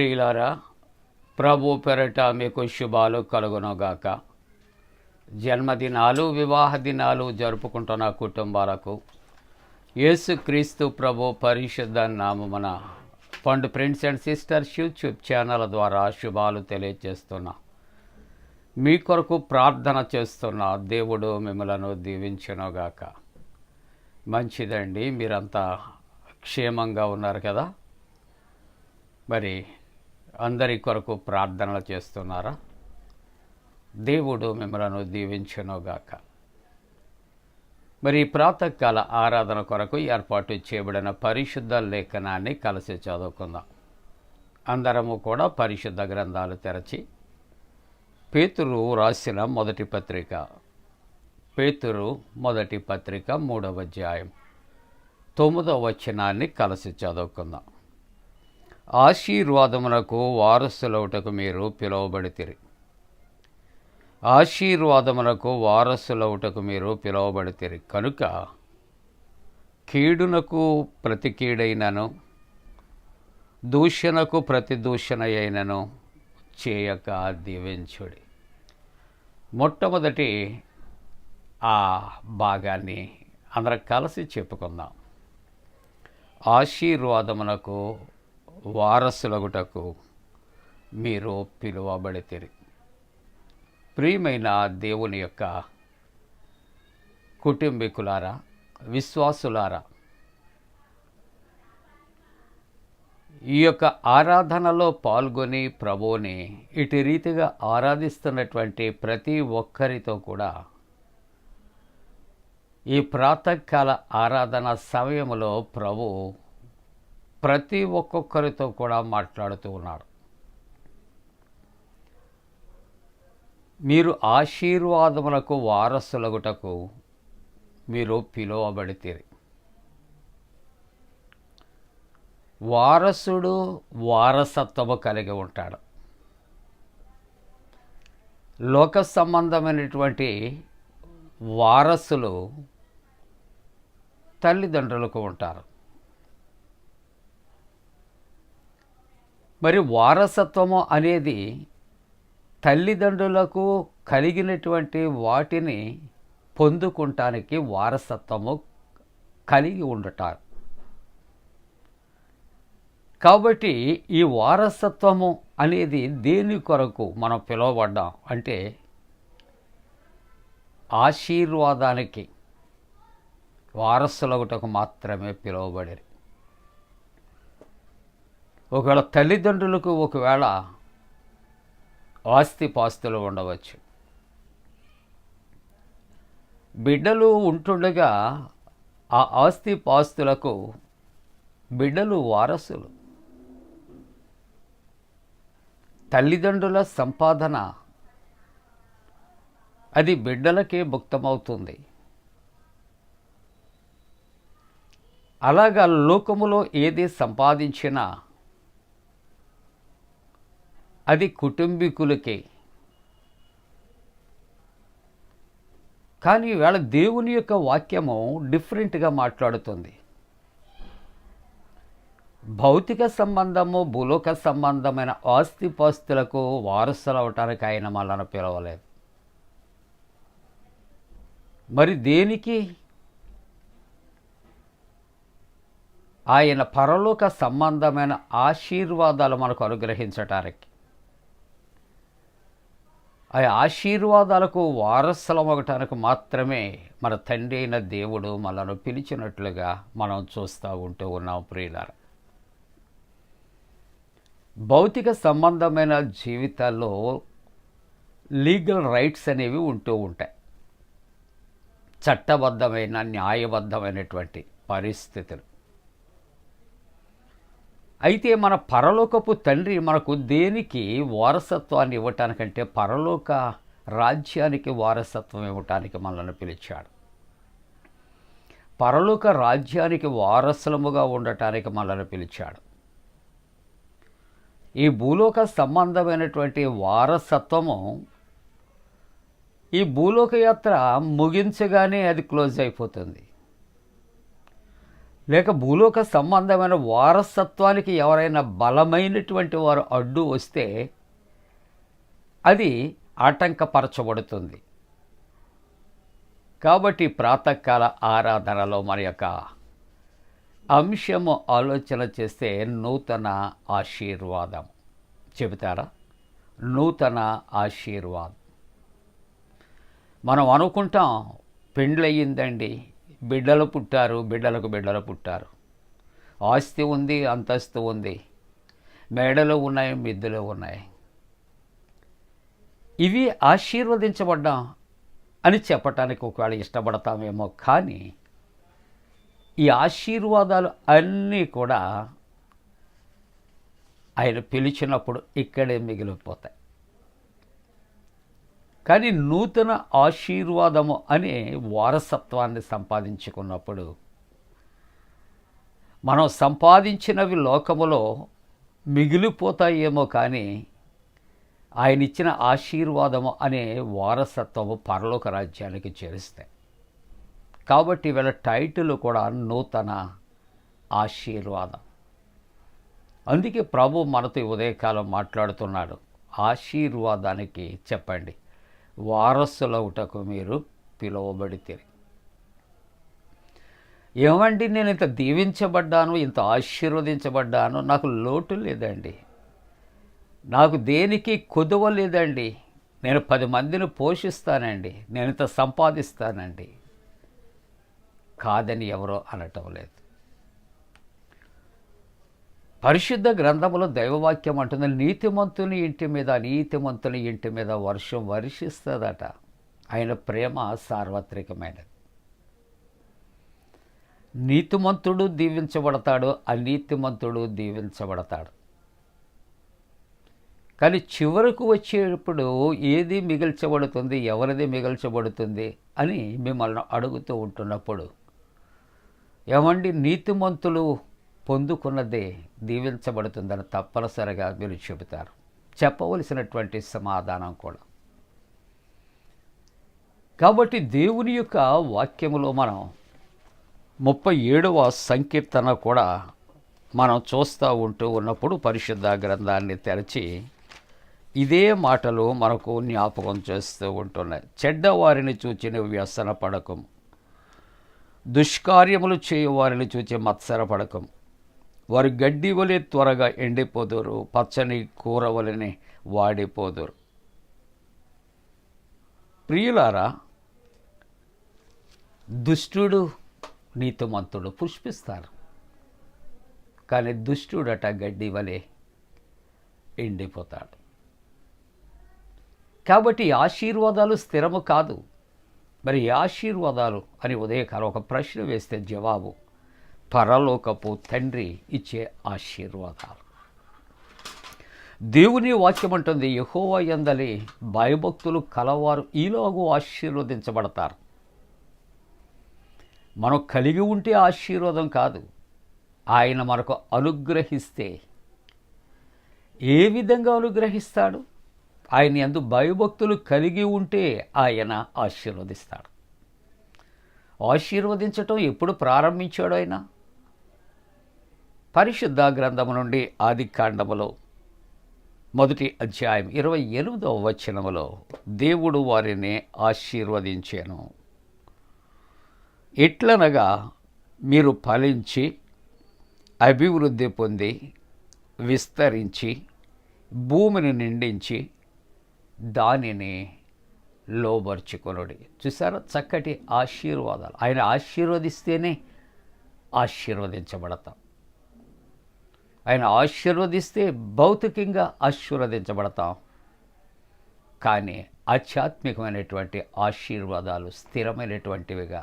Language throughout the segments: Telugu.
ప్రియులారా ప్రభు పెరట మీకు శుభాలు కలుగునగాక. జన్మదినాలు వివాహ దినాలు జరుపుకుంటున్న కుటుంబాలకు యేసుక్రీస్తు ప్రభు పరిశుద్ధ నామమున పండు friends and sisters YouTube channel ద్వారా శుభాలు తెలియజేస్తున్నా. మీ కొరకు ప్రార్థన చేస్తున్న దేవుడు మిమ్మలను దీవించనుగాక. మంచిదండి మీరంతా క్షేమంగా ఉన్నారు కదా? మరి అందరి కొరకు ప్రార్థనలు చేస్తున్నారా? దేవుడు మిమ్మలను దీవించునుగాక. మరి ప్రాతకాల ఆరాధన కొరకు ఏర్పాటు చేయబడిన పరిశుద్ధ లేఖనాన్ని కలిసి చదువుకుందాం. అందరము కూడా పరిశుద్ధ గ్రంథాలు తెరచి పేతురు రాసిన మొదటి పత్రిక పేతురు మొదటి పత్రిక మూడవ అధ్యాయం తొమ్మిదవ వచనాన్ని కలిసి చదువుకుందాం. ఆశీర్వాదమునకు వారసులవుటకు మీరు పిలువబడితిరి. ఆశీర్వాదమునకు వారసులవుటకు మీరు పిలువబడితిరి. కనుక కీడునకు ప్రతి కీడైనను దూషణకు ప్రతి దూషణ అయినను చేయక దీవించుడి. మొట్టమొదటి ఆ భాగాన్ని అందరం కలిసి చెప్పుకుందాం. ఆశీర్వాదమునకు వారసులగుటకు మీరు పిలువబడితే ప్రియమైన దేవుని యొక్క కుటుంబీకులారా విశ్వాసులారా ఈ యొక్క ఆరాధనలో పాల్గొని ప్రభువుని ఇటు రీతిగా ఆరాధిస్తున్నటువంటి ప్రతి ఒక్కరితో కూడా ఈ ప్రాతకాల ఆరాధన సమయంలో ప్రభు ప్రతి ఒక్కొక్కరితో కూడా మాట్లాడుతూ ఉన్నాడు. మీరు ఆశీర్వాదములకు వారసులగుటకు మీరు పిలువబడితేరి. వారసుడు వారసత్వము కలిగి ఉంటాడు. లోక సంబంధమైనటువంటి వారసులు తల్లిదండ్రులకు ఉంటారు. మరి వారసత్వము అనేది తల్లిదండ్రులకు కలిగినటువంటి వాటిని పొందుకుంటానికి వారసత్వము కలిగి ఉండటారు కాబట్టి ఈ వారసత్వము అనేది దేని కొరకు మనం పిలువబడ్డాం అంటే ఆశీర్వాదానికి వారసులగుటకు మాత్రమే పిలువబడేది. ఒకవేళ తల్లిదండ్రులకు ఒకవేళ ఆస్తి పాస్తులు ఉండవచ్చు. బిడ్డలు ఉంటుండగా ఆ ఆస్తి పాస్తులకు బిడ్డలు వారసులు. తల్లిదండ్రుల సంపాదన అది బిడ్డలకే భుక్తమవుతుంది అలాగా లోకములో ఏది సంపాదించినా అది కుటుంబీకులకే. కానీ వేళ దేవుని యొక్క వాక్యము డిఫరెంట్గా మాట్లాడుతుంది. భౌతిక సంబంధము భూలోక సంబంధమైన ఆస్తిపాస్తులకు వారసులు అవటానికి ఆయన మనల్ని పిలవలేదు. మరి దేనికి? ఆయన పరలోక సంబంధమైన ఆశీర్వాదాలు మనకు అనుగ్రహించటానికి. ఆ ఆశీర్వాదాలకు వారసులం అవటానికి మాత్రమే మన తండ్రి అయిన దేవుడు మనను పిలిచినట్లుగా మనం చూస్తూ ఉంటూ ఉన్నాం ప్రియులారా. భౌతిక సంబంధమైన జీవితాల్లో లీగల్ రైట్స్ అనేవి ఉంటూ ఉంటాయి. చట్టబద్ధమైన న్యాయబద్ధమైనటువంటి పరిస్థితులు. అయితే మన పరలోకపు తండ్రి మనకు దేనికి వారసత్వాన్ని ఇవ్వటానికంటే పరలోక రాజ్యానికి వారసత్వం ఇవ్వటానికి మనల్ని పిలిచాడు. పరలోక రాజ్యానికి వారసులముగా ఉండటానికి మనల్ని పిలిచాడు. ఈ భూలోక సంబంధమైనటువంటి వారసత్వము ఈ భూలోక యాత్ర ముగించగానే అది క్లోజ్ అయిపోతుంది. లేక భూలోక సంబంధమైన వారసత్వానికి ఎవరైనా బలమైనటువంటి వారు అడ్డు వస్తే అది ఆటంకపరచబడుతుంది. కాబట్టి ప్రాతకాల ఆరాధనలో మన యొక్క అంశము ఆలోచన చేస్తే నూతన ఆశీర్వాదం. చెబుతారా? నూతన ఆశీర్వాదం. మనం అనుకుంటాం పెండ్లయ్యిందండి బిడ్డలు పుట్టారు బిడ్డలకు బిడ్డలు పుట్టారు. ఆస్తి ఉంది అంతస్తు ఉంది. మేడలు ఉన్నాయి మిద్దులు ఉన్నాయి. ఇవి ఆశీర్వదించబడ్డాం అని చెప్పటానికి ఒకవేళ ఇష్టపడతామేమో కానీ ఈ ఆశీర్వాదాలు అన్నీ కూడా ఆయన పిలిచినప్పుడు ఇక్కడే మిగిలిపోతాయి. కానీ నూతన ఆశీర్వాదము అనే వారసత్వాన్ని సంపాదించుకున్నప్పుడు మనం సంపాదించినవి లోకములో మిగిలిపోతాయేమో కానీ ఆయన ఇచ్చిన ఆశీర్వాదము అనే వారసత్వము పరలోక రాజ్యానికి చేరుస్తాయి. కాబట్టి వీళ్ళ టైటిల్ కూడా నూతన ఆశీర్వాదం. అందుకే ప్రభు మనతో ఉదయకాలం మాట్లాడుతున్నాడు. ఆశీర్వాదానికి చెప్పండి. వారసులవుటకు మీరు పిలువబడితే ఏమండి నేను ఇంత దీవించబడ్డాను ఇంత ఆశీర్వదించబడ్డాను? నాకు లోటు లేదండి. నాకు దేనికి కొదువ లేదండి. నేను పది మందిని పోషిస్తానండి. నేను ఇంత సంపాదిస్తానండి. కాదని ఎవరో అనటం లేదు. పరిశుద్ధ గ్రంథంలో దైవవాక్యం అంటుంది నీతిమంతుని ఇంటి మీద నీతిమంతుని ఇంటి మీద వర్షం వర్షిస్తుందట. ఆయన ప్రేమ సార్వత్రికమైనది. నీతిమంతుడు దీవించబడతాడు అనీతిమంతుడు దీవించబడతాడు. కానీ చివరకు వచ్చేటప్పుడు ఏది మిగిల్చబడుతుంది ఎవరిది మిగిల్చబడుతుంది అని మిమ్మల్ని అడుగుతూ ఉంటున్నప్పుడు ఏమండి నీతిమంతులు పొందుకున్నదే దీవించబడుతుందని తప్పనిసరిగా మీరు చెబుతారు. చెప్పవలసినటువంటి సమాధానం కూడా. కాబట్టి దేవుని యొక్క వాక్యములో మనం ముప్పై ఏడవ సంకీర్తన కూడా మనం చూస్తూ ఉంటూ ఉన్నప్పుడు పరిశుద్ధ గ్రంథాన్ని తెరచి ఇదే మాటలు మనకు జ్ఞాపకం చేస్తూ ఉంటున్నాయి. చెడ్డవారిని చూచిన వ్యసన పడకం దుష్కార్యములు చేయు వారిని చూచి మత్సర పడకం వారు గడ్డి వలె త్వరగా ఎండిపోదురు పచ్చని కూర వలెనే వాడిపోదురు. ప్రియులారా దుష్టుడు నీతిమంతుడు పుష్పిస్తారు. కానీ దుష్టుడట గడ్డి వలె ఎండిపోతాడు. కాబట్టి ఆశీర్వాదాలు స్థిరము కాదు. మరి ఆశీర్వాదాలు అని ఉదయకాలం ఒక ప్రశ్న వేస్తే జవాబు పరలోకపు తండ్రి ఇచ్చే ఆశీర్వాదాలు. దేవుని వాక్యం అంటుంది యహోవా ఎందలి భయభక్తులు కలవారు ఈలోగు ఆశీర్వదించబడతారు. మనం కలిగి ఉంటే ఆశీర్వాదం కాదు ఆయన మనకు అనుగ్రహిస్తే. ఏ విధంగా అనుగ్రహిస్తాడు? ఆయన ఎందు భయభక్తులు కలిగి ఉంటే ఆయన ఆశీర్వదిస్తాడు. ఆశీర్వదించటం ఎప్పుడు ప్రారంభించాడు ఆయన? పరిశుద్ధ గ్రంథము నుండి ఆది కాండములో మొదటి అధ్యాయం ఇరవై ఎనిమిదవ వచనములో దేవుడు వారిని ఆశీర్వదించాను. ఎట్లనగా మీరు ఫలించి అభివృద్ధి పొంది విస్తరించి భూమిని నిండించి దానిని లోబర్చుకొనుడి. చూసారా? చక్కటి ఆశీర్వాదాలు. ఆయన ఆశీర్వదిస్తేనే ఆశీర్వదించబడతాం. ఆయన ఆశీర్వదిస్తే భౌతికంగా ఆశీర్వదించబడతాం. కానీ ఆధ్యాత్మికమైనటువంటి ఆశీర్వాదాలు స్థిరమైనటువంటివిగా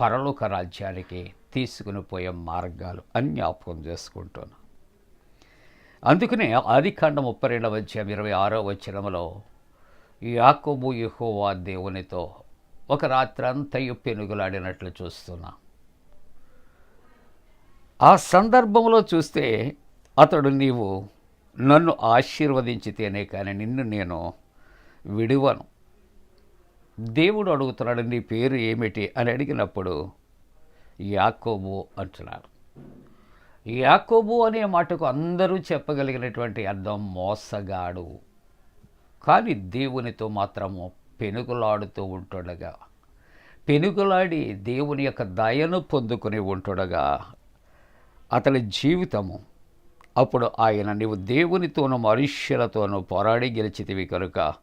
పరలోక రాజ్యానికి తీసుకుని పోయే మార్గాలు అని జ్ఞాపకం చేసుకుంటున్నాను అందుకనే ఆదికాండ ముప్పై రెండవ అధ్యాయం ఇరవై ఆరో వచ్చినములో యాకోబు యహోవా దేవునితో ఒక రాత్రంతయు పెనుగులాడినట్లు చూస్తున్నాం. ఆ సందర్భంలో చూస్తే అతడు నీవు నన్ను ఆశీర్వదించితేనే కానీ నిన్ను నేను విడివను. దేవుడు అడుగుతున్నాడు నీ పేరు ఏమిటి? అని అడిగినప్పుడు యాకోబు అంటున్నాడు. యాకోబు అనే మాటకు అందరూ చెప్పగలిగినటువంటి అర్థం మోసగాడు. కానీ దేవునితో మాత్రము పెనుగులాడుతూ ఉంటుండగా పెనుగులాడి దేవుని యొక్క దయను పొందుకుని ఉంటుండగా అతని జీవితము. అప్పుడు ఆయన నీవు దేవునితోనూ మనుష్యులతోనూ పోరాడి గెలిచితివి కనుక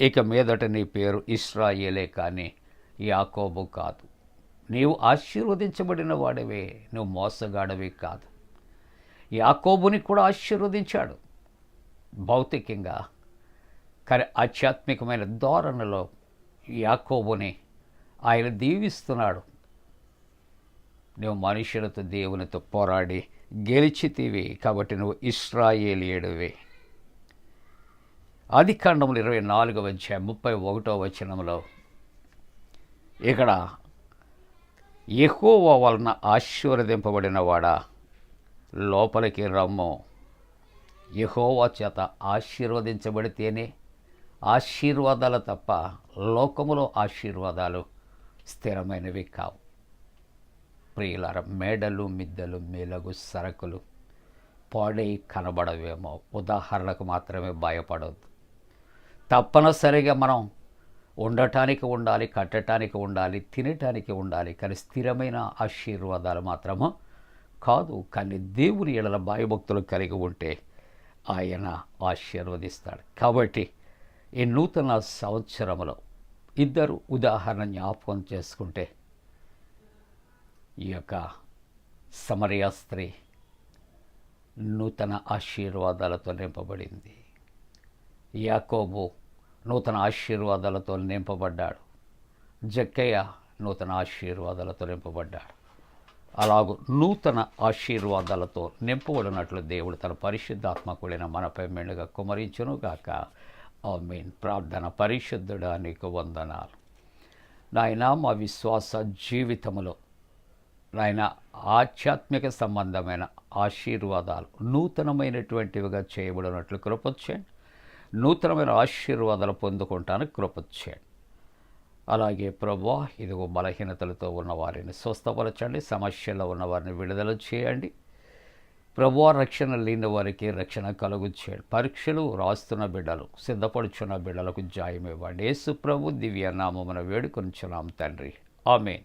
ఇక మీదట నీ పేరు ఇస్రాయేలే కానీ యాకోబు కాదు. నీవు ఆశీర్వదించబడిన వాడివే నువ్వు మోసగాడవి కాదు. యాకోబుని కూడా ఆశీర్వదించాడు భౌతికంగా. కానీ ఆధ్యాత్మికమైన ధోరణిలో యాకోబుని ఆయన దీవిస్తున్నాడు. నువ్వు మనుషులతో దేవునితో పోరాడి గెలిచితివి కాబట్టి నువ్వు ఇస్రాయేలియడువి. ఆది కాండములు ఇరవై నాలుగవ అధ్యాయం ముప్పై ఒకటో వచనంలో ఇక్కడ ఎక్కువ వలన ఆశీర్వదింపబడిన వాడా లోపలికి రమ్ము. యహోవా చేత ఆశీర్వదించబడితేనే ఆశీర్వాదాలు తప్ప లోకములో ఆశీర్వాదాలు స్థిరమైనవి కావు. ప్రియులార మేడలు మిద్దలు మేలగు సరకులు పాడై కనబడవేమో. ఉదాహరణకు మాత్రమే భయపడవద్దు. తప్పనిసరిగా మనం ఉండటానికి ఉండాలి కట్టడానికి ఉండాలి తినటానికి ఉండాలి కానీ స్థిరమైన ఆశీర్వాదాలు మాత్రము కాదు. కానీ దేవుని ఎడల భయభక్తులు కలిగి ఉంటే ఆయన ఆశీర్వదిస్తాడు. కాబట్టి ఈ నూతన సంవత్సరంలో ఇద్దరు ఉదాహరణ జ్ఞాపకం చేసుకుంటే ఈ యొక్క సమరయ స్త్రీ నూతన ఆశీర్వాదాలతో నింపబడింది. యాకోబు నూతన ఆశీర్వాదాలతో నింపబడ్డాడు. జక్కయ్య నూతన ఆశీర్వాదాలతో నింపబడ్డాడు. అలాగూ నూతన ఆశీర్వాదాలతో నింపబడినట్లు దేవుడు తన పరిశుద్ధాత్మకుడైన మనపై మెండుగా కుమరించును గాక మీన్ ప్రార్థన పరిశుద్ధుడా నీకు వందనాలు. నాయన మా విశ్వాస జీవితములో నాయన ఆధ్యాత్మిక సంబంధమైన ఆశీర్వాదాలు నూతనమైనటువంటివిగా చేయబడినట్లు కృపొచ్చేయండి నూతనమైన ఆశీర్వాదాలు పొందుకుంటాను కృపొచ్చేయండి అలాగే ప్రభా ఇదిగో బలహీనతలతో ఉన్న వారిని స్వస్థపరచండి సమస్యల్లో ఉన్న వారిని విడుదల చేయండి. ప్రభువా రక్షణ లేని వారికి రక్షణ కలుగు చేయండి పరీక్షలు రాస్తున్న బిడ్డలు సిద్ధపడుచున్న బిడ్డలకు జాయం ఇవ్వండి. యేసు ప్రభు దివ్య నామమున వేడుకొనిచున్నాం తండ్రి. ఆమెన్.